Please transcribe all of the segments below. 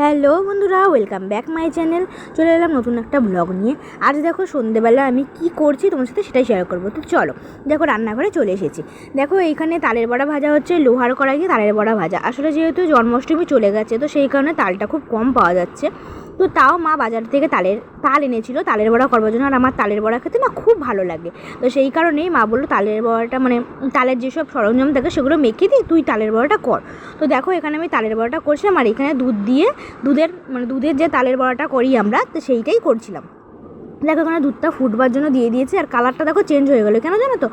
Hello বন্ধুরা welcome back my channel চলে এলাম নতুন একটা ব্লগ নিয়ে। আজ দেখো সন্ধেবেলা আমি কি করছি তোমার সাথে সেটাই শেয়ার করব। তো চলো, দেখো রান্নাঘরে চলে এসেছি। দেখো এইখানে তালের বড়া ভাজা হচ্ছে, লোহার কড়াইয়ে তালের বড়া ভাজা। আসলে যেহেতু জন্মাষ্টমী চলে গেছে, তো সেই কারণে তালটা খুব কম পাওয়া যাচ্ছে। তো তাও মা বাজার থেকে তালের তাল এনেছিল, তালের বড়া করবার জন্য। আর আমার তালের বড়া খেতে না খুব ভালো লাগে। তো সেই কারণেই মা বলল, তালের বড়াটা মানে তালের যেসব সরঞ্জাম থাকে সেগুলো মেখে দিই তুই তালের বড়াটা কর। তো দেখো এখানে আমি তালের বড়াটা করছিলাম। আর এখানে দুধ দিয়ে, দুধের মানে দুধের যে তালের বড়াটা করি আমরা, তো সেইটাই করছিলাম। দেখো এখানে দুধটা ফুটবার জন্য দিয়ে দিয়েছি আর কালারটা দেখো চেঞ্জ হয়ে গেলো কেন জানো তো?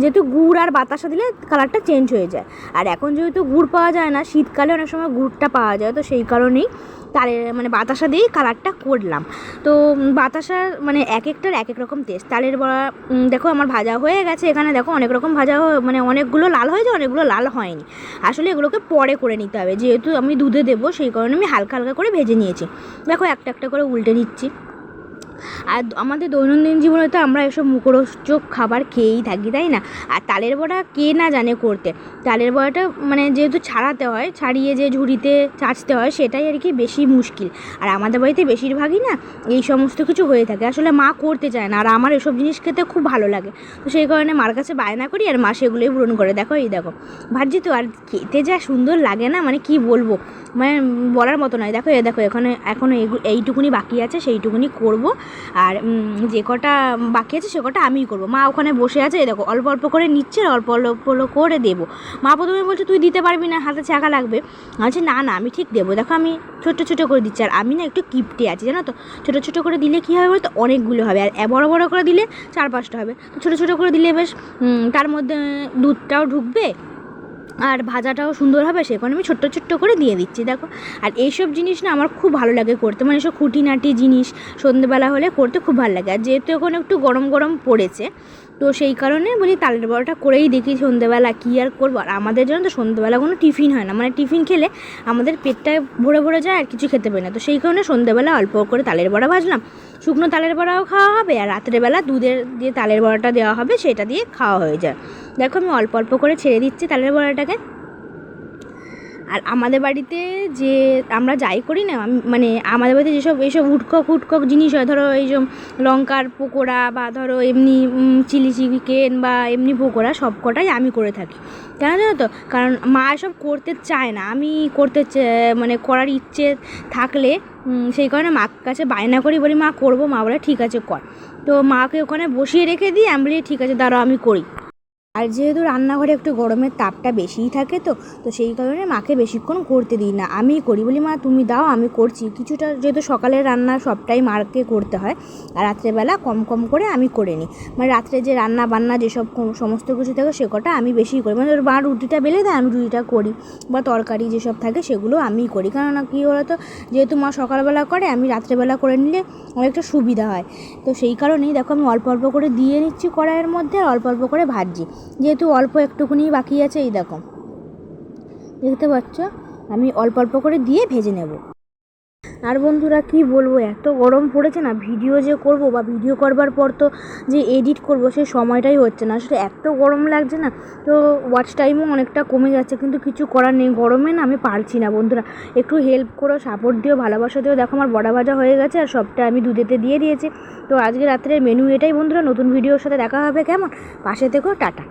যেহেতু গুড় আর বাতাসা দিলে কালারটা চেঞ্জ হয়ে যায়। আর এখন যেহেতু গুড় পাওয়া যায় না শীতকালে অনেক সময় গুড়টা পাওয়া যায় তো সেই কারণেই তালে মানে বাতাসা দিয়েই কালারটা করলাম। তো উম, বাতাসার মানে এক একটার এক এক রকম টেস্ট তালের বড়া দেখো আমার ভাজা হয়ে গেছে এখানে দেখো অনেক রকম ভাজা মানে অনেকগুলো লাল হয়েছে অনেকগুলো লাল হয়নি। আসলে এগুলোকে পরে করে নিতে হবে যেহেতু আমি দুধে দেবো সেই কারণে আমি হালকা হালকা করে ভেজে নিয়েছি। দেখো একটা একটা করে উল্টে নিচ্ছি। আর আমাদের দৈনন্দিন জীবনে তো আমরা এসব মুখরোচক খাবার খেয়েই থাকি, তাই না? আর তালের বড়া কে না জানে করতে? তালের বড়াটা মানে যেহেতু ছাড়াতে হয়, ছাড়িয়ে যে ঝুড়িতে চাচতে হয়, সেটাই আর কি বেশি মুশকিল। আর আমাদের বাড়িতে বেশিরভাগই না এই সমস্ত কিছু হয়ে থাকে। আসলে মা করতে চায় না, আর আমার এসব জিনিস খেতে খুব ভালো লাগে। তো সেই কারণে মার কাছে বায়না করি আর মা সেগুলোই পূরণ করে। দেখো, এই দেখো। ভাবছি তো আর খেতে যা সুন্দর লাগে না মানে কি বলব? মানে বলার মতো নয়। দেখো, এ দেখো, এখানে এখনও এইটুকুনি বাকি আছে, সেইটুকুনি করব। আর যে কটা বাকি আছে সে কটা আমিই করব। মা ওখানে বসে আছে দেখো, অল্প অল্প করে নিচ্ছে অল্প অল্প করে দেবো। মা প্রথমে বলছে, তুই দিতে পারবি না, হাতে চাকা লাগবে। আচ্ছা না না, আমি ঠিক দেবো। দেখো, আমি ছোটো ছোটো করে দিচ্ছি। আর আমি না একটু কিপটে আছি, জানো তো? ছোটো ছোটো করে দিলে কী হবে বলতো? অনেকগুলো হবে। আর বড় বড় করে দিলে চার পাঁচটা হবে। তো ছোটো ছোটো করে দিলে বেশ তার মধ্যে দুধটাও ঢুকবে আর ভাজাটাও সুন্দর হবে সে কারণে আমি ছোট্ট ছোট্ট করে দিয়ে দিচ্ছি, দেখো। আর এইসব জিনিস না আমার খুব ভালো লাগে করতে মানে এসব খুঁটিনাটি জিনিস সন্ধ্যেবেলা হলে করতে খুব ভালো লাগে। আর যেহেতু এখন একটু গরম গরম পড়েছে, তো সেই কারণে বলি তালের বড়াটা করেই দেখি সন্ধ্যেবেলা কী আর করব। আর আমাদের জন্য তো সন্ধ্যেবেলা কোনো টিফিন হয় না মানে টিফিন খেলে আমাদের পেটটা ভরে ভরে যায় আর কিছু খেতে পারি না। তো সেই কারণে সন্ধ্যেবেলা অল্প করে তালের বড়া ভাজলাম। শুকনো তালের বড়াও খাওয়া হবে আর রাত্রেবেলা দুধের যে তালের বড়াটা দেওয়া হবে সেটা দিয়ে খাওয়া হয়ে যায়। দেখো আমি অল্প অল্প করে ছেড়ে দিচ্ছি তালের বড়াটাকে। আর আমাদের বাড়িতে যে আমরা যাই করি না মানে আমাদের বাড়িতে যেসব এইসব উটকক উটকক জিনিস হয়, ধরো এই এইসব লঙ্কার পকোড়া বা ধরো এমনি চিলি চিকেন বা এমনি পকোড়া সব কটাই আমি করে থাকি। কেন জানো তো? কারণ মা এসব করতে চায় না। আমি করতে মানে করার ইচ্ছে থাকলে সেই কারণে মার কাছে বায়না করি বলি, মা, করব। মা বলে, ঠিক আছে, কর। তো মাকে ওখানে বসিয়ে রেখে দিই আমি বলি ঠিক আছে, দাঁড়াও, আমি করি। আর যেহেতু রান্নাঘরে একটু গরমের তাপটা বেশিই থাকে তো তো সেই কারণে মাকে বেশিক্ষণ করতে দিই না। আমি করি বলি, মা, তুমি দাও, আমি করছি। কিছুটা যেহেতু সকালের রান্না সবটাই মাকে করতে হয়, আর রাত্রেবেলা কম কম করে আমি করে নিই। মানে রাত্রে যে রান্না বান্না যেসব সমস্ত কিছু থাকে সে কটা আমি বেশি করি। মানে মা রুটিটা বেলে দেয়, আমি রুটিটা করি বা তরকারি যেসব থাকে সেগুলো আমিই করি। কেননা কী বলতো, যেহেতু মা সকালবেলা করে, আমি রাত্রেবেলা করে নিলে অনেকটা সুবিধা হয়। তো সেই কারণেই দেখো, আমি অল্প অল্প করে দিয়ে নিচ্ছি কড়াইয়ের মধ্যে, আর অল্প অল্প করে ভাজছি। যেহেতু অল্প একটুকুনি বাকি আছে, এই দেখো। দেখতে পাচ্ছ? আমি অল্প অল্প করে দিয়ে ভেজে নেব। আর বন্ধুরা কি বলব, এত গরম পড়েছে না ভিডিও যে করব বা ভিডিও করবার পর তো যে এডিট করব সেই সময়টাই হচ্ছে না। আসলে এত গরম লাগছে না, তো ওয়াচ টাইমও অনেকটা কমে যাচ্ছে, কিন্তু কিছু করার নেই। গরমে না আমি পারছি না বন্ধুরা। একটু হেল্প করো সাপোর্ট দিও, ভালোবাসা দিও। দেখো আমার বড়া ভাজা হয়ে গেছে আর সবটা আমি দুধেতে দিয়ে দিয়েছি। তো আজকে রাত্রের মেনু এটাই বন্ধুরা, নতুন ভিডিওর সাথে দেখা হবে, কেমন? পাশে থেকো, টাটা।